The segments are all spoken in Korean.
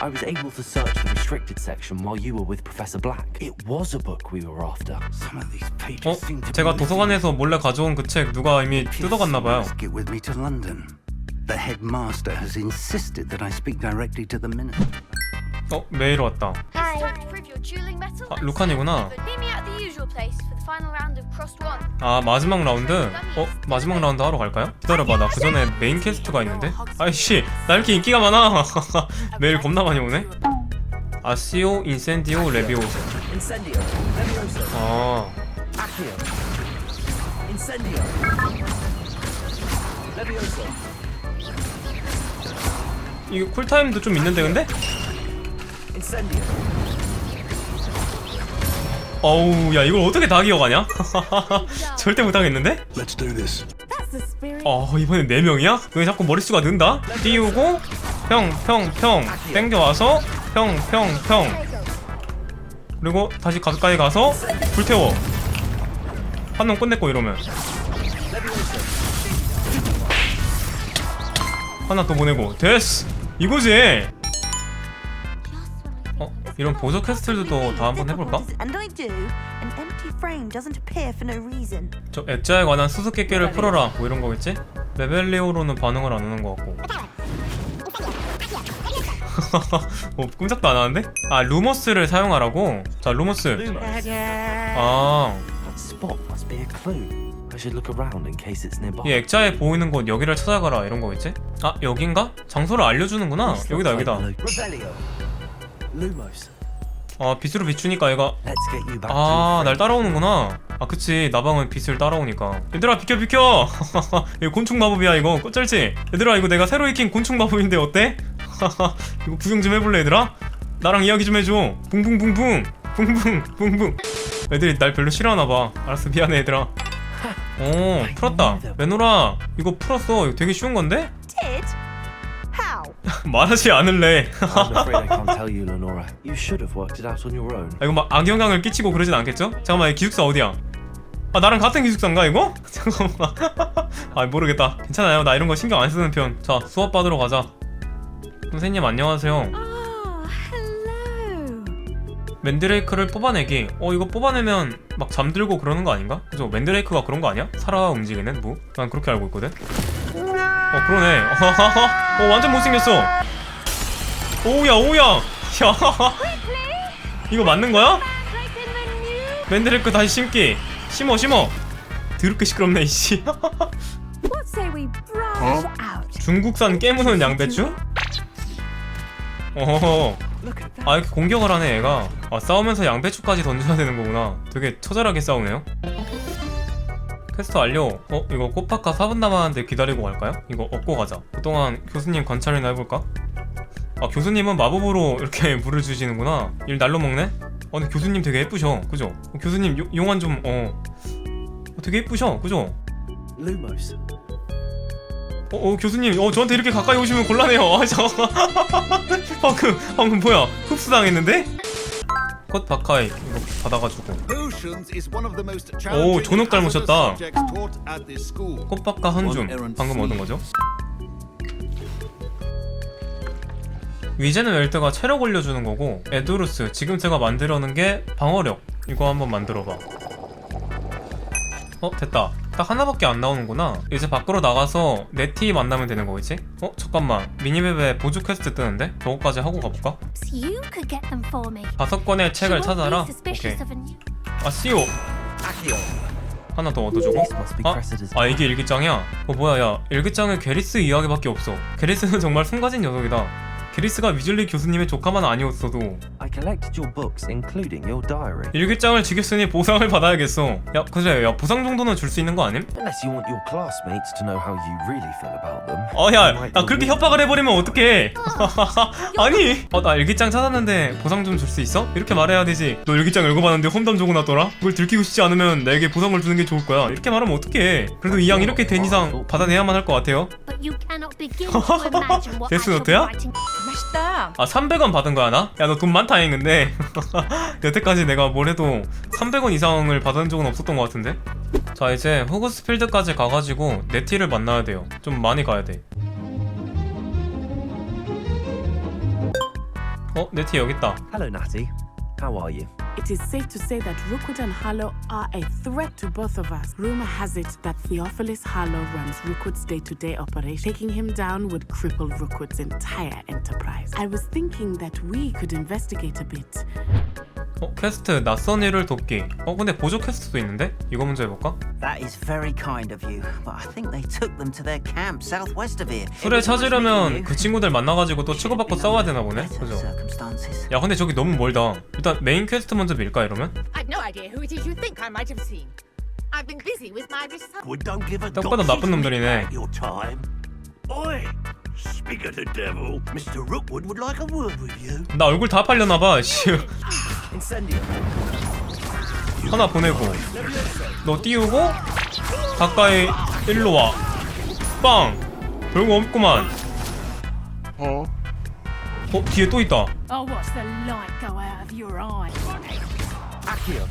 I was able to search the restricted section while you were with Professor Black. It was a book we were after. Some of these pages 어? seem to 제가 be 도서관에서 몰래 가져온 그 책 누가 이미 뜯어갔나봐요 Must get with me to London. The headmaster has insisted that I speak directly to the minister. 어? 메일 왔다 Hi. Time to prove your dueling mettle. 아 루칸이구나 아 마지막 라운드? 어? 마지막 라운드 하러 갈까요? 기다려봐 나 그 전에 메인 캐스트가 있는데? 아이씨 나 이렇게 인기가 많아 메일 겁나 많이 오네 아시오 인센디오. Levioso. 아. 이거 쿨타임도 좀 있는데 근데? 어우 야 이걸 어떻게 다 기억하냐? 절대 못하겠는데? 어 이번엔 4명이야? 왜 자꾸 머릿수가 는다? 띄우고 평 평 평 땡겨와서 평 평 평 그리고 다시 가까이 가서 불태워 한 놈 끝냈고 이러면 하나 더 보내고 됐어 이거지 어? 이런 보조 퀘스트들도 다 한번 해볼까? 저 액자에 관한 수수께끼를 풀어라 뭐 이런 거겠지? 레벨리오로는 반응을 안 하는 것 같고 어, 꼼짝도 안 하는데? 아 루머스를 사용하라고? 자 루머스. 아. 이 액자에 보이는 곳 여기를 찾아가라 이런 거겠지? 아 여긴가? 장소를 알려주는구나 여기다 여기다. 아 빛으로 비추니까 얘가 아 날 따라오는구나. 아 그치. 나방은 빛을 따라오니까. 얘들아 비켜 비켜! 이거 곤충 마법이야 이거. 쩔지? 얘들아 이거 내가 새로 익힌 곤충 마법인데 어때? 이거 구경 좀 해볼래 얘들아? 나랑 이야기 좀 해줘. 붕붕붕붕. 붕붕 붕붕. 애들이 날 별로 싫어하나봐. 알았어 미안해 얘들아. 오 풀었다. 레노라 이거 풀었어. 이거 되게 쉬운 건데? How? 말하지 않을래 I'm afraid I can't tell you, Lenora. You should have worked it out on your own. 아 이거 막 악영향을 끼치고 그러진 않겠죠? 잠깐만 이 기숙사 어디야? 아 나랑 같은 기숙사인가 이거? 잠깐만 아 모르겠다 괜찮아요 나 이런 거 신경 안 쓰는 편 자 수업 받으러 가자 선생님 안녕하세요 Oh, hello. 맨드레이크를 뽑아내기 어 이거 뽑아내면 막 잠들고 그러는 거 아닌가? 그죠 맨드레이크가 그런 거 아니야? 살아 움직이는 뭐? 난 그렇게 알고 있거든 어 그러네 어 완전 못생겼어 오우야 오우야 야 이거 맞는 거야? 맨드레이크 다시 심기 심어 심어 드럽게 시끄럽네 이씨 out? 중국산 깨무는 양배추? 어허허. 아 이렇게 공격을 하네 얘가 아 싸우면서 양배추까지 던져야 되는 거구나 되게 처절하게 싸우네요 퀘스트 완료 어 이거 꽃파카 4분 남았는데 기다리고 갈까요? 이거 얻고 가자 그동안 교수님 관찰이나 해볼까? 아 교수님은 마법으로 이렇게 물을 주시는구나 일 날로 먹네? 어 근데 교수님 되게 예쁘셔 그죠? 어, 교수님 요, 용안 좀어 어, 되게 예쁘셔 그죠? Lumos. 어, 어 교수님 어 저한테 이렇게 가까이 오시면 곤란해요 아 잠깐만 방금 방금 뭐야 흡수당했는데? 컷 바카이 이거 받아가지고 오, 존옥 닮으셨다. 꽃바카 한줌. 방금 얻은 거죠? 위제는 웰트가 체력 올려주는 거고 에두루스 지금 제가 만들어놓은 게 방어력. 이거 한번 만들어봐. 어 됐다. 딱 하나밖에 안 나오는구나. 이제 밖으로 나가서 네티 만나면 되는 거겠지? 어 잠깐만. 미니맵에 보조 퀘스트 뜨는데? 저거까지 하고 가볼까? 다섯 권의 책을 찾아라. 오케이 아 씨오 Accio. 하나 더 얻어주고. 아, 아 이게 일기장이야? 어 뭐야 야. 일기장에 게리스 이야기밖에 없어. 게리스는 정말 숨가진 녀석이다 게리스가 위즐리 교수님의 조카만 아니었어도 I collected your books, including your diary. 일기장을 지켰으니 보상을 받아야겠어 야 그래 야 보상 정도는 줄 수 있는 거 아님? Unless you want your classmates to know how you really feel about them. 어야 You might 야 그렇게 협박을 해버리면 어떡해 아니 어 나 일기장 찾았는데 보상 좀 줄 수 있어? 이렇게 말해야 되지 너 일기장 읽어봤는데 험담 적어놨더라? 그걸 들키고 싶지 않으면 내게 보상을 주는 게 좋을 거야 이렇게 말하면 어떡해 그래도 이 양 이렇게 된 이상 받아내야만 할 것 같아요 But you cannot begin to imagine what I 데스 shall be 노트야? writing. 맛있다. 아 300원 받은 거야 나? 야 너 돈 많다 잉 근데 여태까지 내가 뭘 해도 300원 이상을 받은 적은 없었던 것 같은데 자 이제 호그스필드까지 가가지고 네티를 만나야 돼요 좀 많이 가야 돼 어 네티 여기 있다 Hello, Natty. How are you? It is safe to say that Rookwood and Harlow are a threat to both of us. Rumor has it that Theophilus Harlow runs Rookwood's day-to-day operation. Taking him down would cripple Rookwood's entire enterprise. I was thinking that we could investigate a bit. 어 퀘스트 낯선 일을 돕기 어 근데 보조 퀘스트도 있는데? 이거 먼저 해볼까? That is very kind of you, but I think they took them to their camp southwest of here. 술에 찾으려면 그 친구들 만나가지고 또 치고받고 싸워야 되나 보네 그죠? 야 근데 저기 너무 멀다 일단 메인 퀘스트 먼저 밀까 이러면? I've no idea who it is you think I might have seen. I've been busy with my research. We don't give a 딱 봐도 나쁜 놈들이네 your time. Oi! Speak of the devil, Mr. Rookwood would like a word with you. 나 얼굴 다 팔렸나봐 씨. 하나 보내고 너 띄우고 가까이 일로 와 빵! 별거 없구만 어? 어? 뒤에 또 있다 Oh, watch the light go out of your eye. Accio.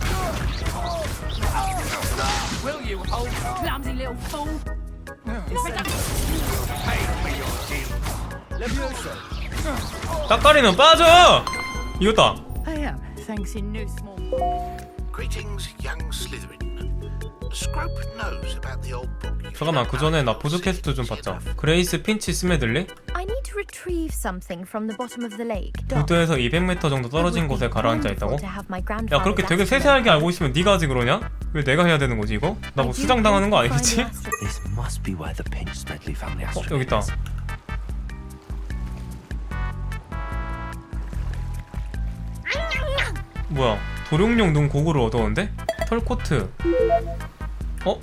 Will you hold clumsy little fool? 따까리는 빠져! 이겼다 thanks in no small. Greetings, young Slytherin. Scrope knows about the old book. you 잠깐만 그 전에 나 보조 퀘스트 좀 받자 그레이스 핀치 스메들리? I need to retrieve something from the bottom of the lake. 부두에서 200m 정도 떨어진 곳에 가라앉아 있다고? 야야 그렇게 되게 세세하게 알고 있으면 네가 하지 그러냐? 왜 내가 해야 되는 거지 이거? 나뭐 수장 당하는 거 아니겠지? This must be where the Pinch Smedley family 어 astronaut 여기 있다 뭐야? 도룡용 눈 고구를 얻었는데? 털코트. 어?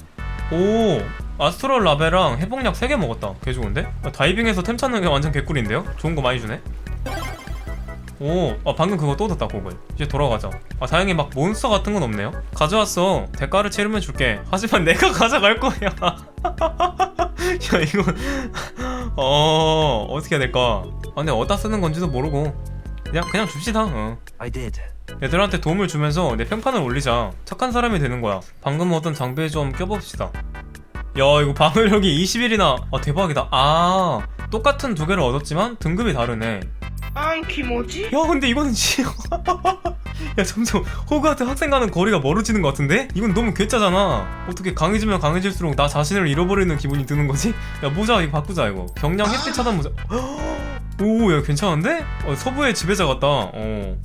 오 아스트럴 라베랑 회복약 3개 먹었다. 개 좋은데? 아, 다이빙에서 템 찾는 게 완전 개꿀인데요? 좋은 거 많이 주네. 오, 아 방금 그거 또 뒀다 고글. 이제 돌아가자. 아 다행히 막 몬스터 같은 건 없네요. 가져왔어. 대가를 치르면 줄게. 하지만 내가 가져갈 거야. 야 이건 어 어떻게 해야 될까? 아 근데 어디다 쓰는 건지도 모르고. 그냥 그냥 줍시다. 어. I did. 애들한테 도움을 주면서 내 평판을 올리자. 착한 사람이 되는 거야. 방금 얻은 장비에 좀 껴봅시다. 야 이거 방어력이 20일이나. 아 대박이다. 아 똑같은 두 개를 얻었지만 등급이 다르네. 안키모지? 야 근데 이거는 지... 야 점점 호그와트 학생과는 거리가 멀어지는 것 같은데? 이건 너무 괴짜잖아. 어떻게 강해지면 강해질수록 나 자신을 잃어버리는 기분이 드는 거지? 야 모자 이거 바꾸자 이거. 경량 햇빛 차단 모자. 오야 괜찮은데? 어, 서부의 지배자 같다. 어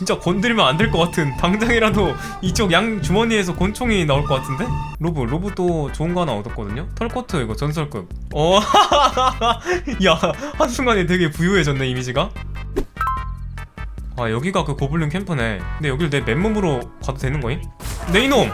진짜 건드리면 안 될 것 같은 당장이라도 이쪽 양 주머니에서 권총이 나올 것 같은데? 로브 로브도 좋은 거 하나 얻었거든요? 털코트 이거 전설급 어, 야 한순간에 되게 부유해졌네 이미지가 아 여기가 그 고블린 캠프네 근데 여길 내 맨몸으로 가도 되는 거임? 네 이놈!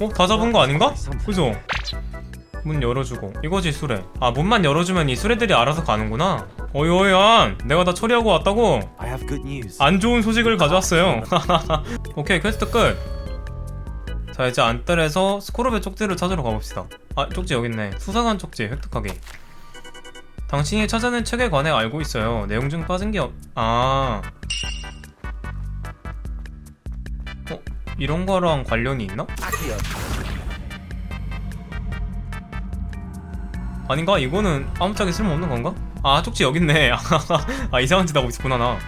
어? 다 잡은 거 아닌가? 그죠? 문 열어주고. 이거지 수레. 아 문만 열어주면 이 수레들이 알아서 가는구나. 어이 어이 안. 내가 다 처리하고 왔다고. 안 좋은 소식을 가져왔어요. 오케이 퀘스트 끝자 이제 안뜰에서 스코르베 쪽지를 찾으러 가봅시다. 아 쪽지 여기 있네. 수상한 쪽지 획득하기. 당신이 찾아낸 책에 관해 알고 있어요. 내용 중 빠진 게 없... 아... 이런 거랑 관련이 있나? 아닌가? 이거는 아무짝에 쓸모없는 건가? 아 쪽지 여기 있네. 아 이상한 짓 하고 있었구나 나.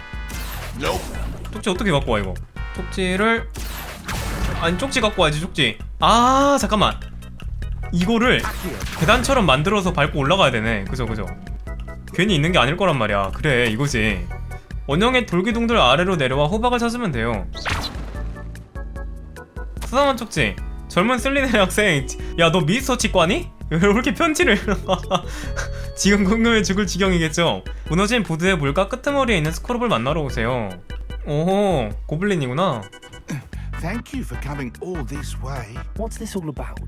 쪽지 어떻게 갖고 와 이거? 쪽지를 아니 쪽지 갖고 와야지 쪽지. 아 잠깐만. 이거를 계단처럼 만들어서 밟고 올라가야 되네. 그죠 그죠? 괜히 있는 게 아닐 거란 말이야. 그래 이거지. 원형의 돌기둥들 아래로 내려와 호박을 찾으면 돼요 수상한 쪽지 젊은 슬리네 학생 야 너 미스터 치과니? 왜 이렇게 편지를 지금 궁금해 죽을 지경이겠죠 무너진 보드의 물가 끄트머리에 있는 스코럽을 만나러 오세요 오호 고블린이구나 Thank you for coming all this way. What's this all about?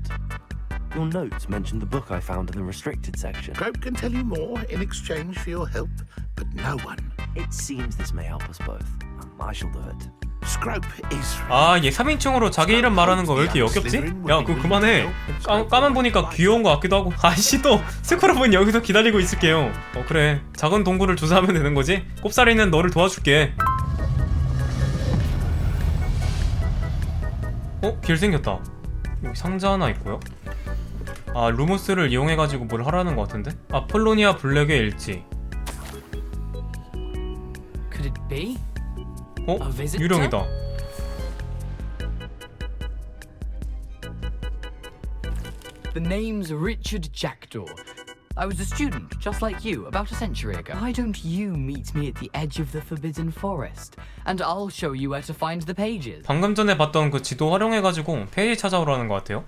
Your notes mentioned the book I found in the restricted section. Scrope can tell you more in exchange for your help, but no one. It seems this may help us both. I shall do it. 아, 얘 3인칭으로 자기 이름 말하는 거 왜 이렇게 역겹지? 야, 그거 그만해. 까, 까만 보니까 귀여운 거 같기도 하고. 아씨, 또 스크럽은 여기서 기다리고 있을게요. 어, 그래. 작은 동굴을 조사하면 되는 거지? 꼽사리는 너를 도와줄게. 어? 길 생겼다. 여기 상자 하나 있고요. 아, 루모스를 이용해가지고 뭘 하라는 것 같은데? 아폴로니아 블랙의 일지. Could it be? 어? 유령이다. The name's Richard Jackdaw. I was a student, just like you, about a century ago. Why don't you meet me at the edge of the Forbidden Forest? And I'll show you where to find the pages. 방금 전에 봤던 그 지도 활용해가지고 페이지 찾아오라는 것 같아요.